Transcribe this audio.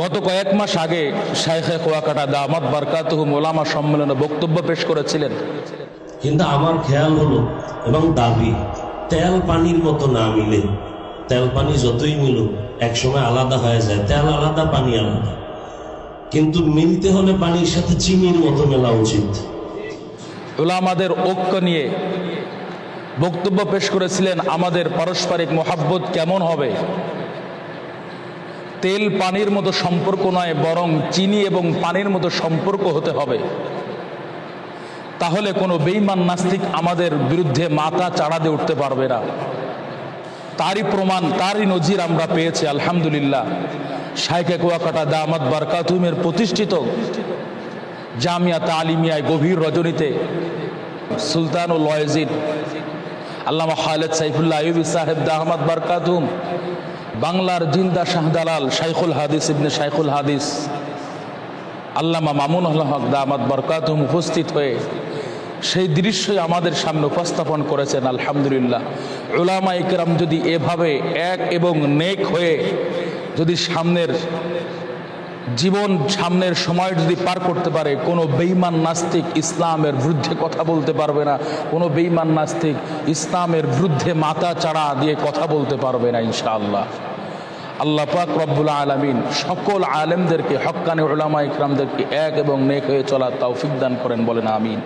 গত কয়েক মাস আগে শাইখে কোয়াকাটা দামাত বারকাতুহু মোলামা সম্মেলনে বক্তব্য পেশ করেছিলেন। কিন্তু আমার খেয়াল হলো এবং দাবি তেল পানির মতো না মিলে। তেল পানি যতই মিলুক একসময় আলাদা হয়ে যায়। তেল আলাদা পানি আলাদা। কিন্তু মিলতে হলে পানির সাথে চিনির মতো মেলা উচিত। ওলামাদের ঐক্য নিয়ে বক্তব্য পেশ করেছিলেন আমাদের পারস্পরিক মোহাব্বত কেমন হবে? তেল পানির মতো সম্পর্ক নয়, বরং চিনি এবং পানির মতো সম্পর্ক হতে হবে। তাহলে কোনো বেইমান নাস্তিক আমাদের বিরুদ্ধে মাথা চাড়া দিয়ে উঠতে পারবে না। তারই প্রমাণ, তারই নজির আমরা পেয়েছি, আলহামদুলিল্লাহ। শাইকে কুয়াকাটা দামাত বারকাতুমের প্রতিষ্ঠিত জামিয়া তালিমিয়ায় গভীর রজনীতে সুলতান ও লয়েজিদ আল্লামা খালেদ সাইফুল্লাহ আইবি সাহেব দাহমাদ বারকাতুম, বাংলার জিন্দা শাহদালাল শাইখুল হাদিস ইবনে শাইখুল হাদিস, আল্লামা মামুন হক দামাদ বরকাতুম উপস্থিত হয়ে সেই দৃশ্যই আমাদের সামনে উপস্থাপন করেছেন, আলহামদুলিল্লাহ। ওলামা ইকরাম যদি এভাবে এক এবং নেক হয়ে যদি সামনের জীবন সামনের সময় যদি পার করতে পারে, কোনো বেইমান নাস্তিক ইসলামের বিরুদ্ধে কথা বলতে পারবে না। কোনো বেইমান নাস্তিক ইসলামের বিরুদ্ধে মাথা চাড়া দিয়ে কথা বলতে পারবে না, ইনশাআল্লাহ। আল্লাহ পাক রব্বুল আলমিন সকল আলেমদেরকে, হক্কানি ওলামা ইকরামদেরকে এক এবং নেক হয়ে চলার তাও দান করেন, বলেন আমিন।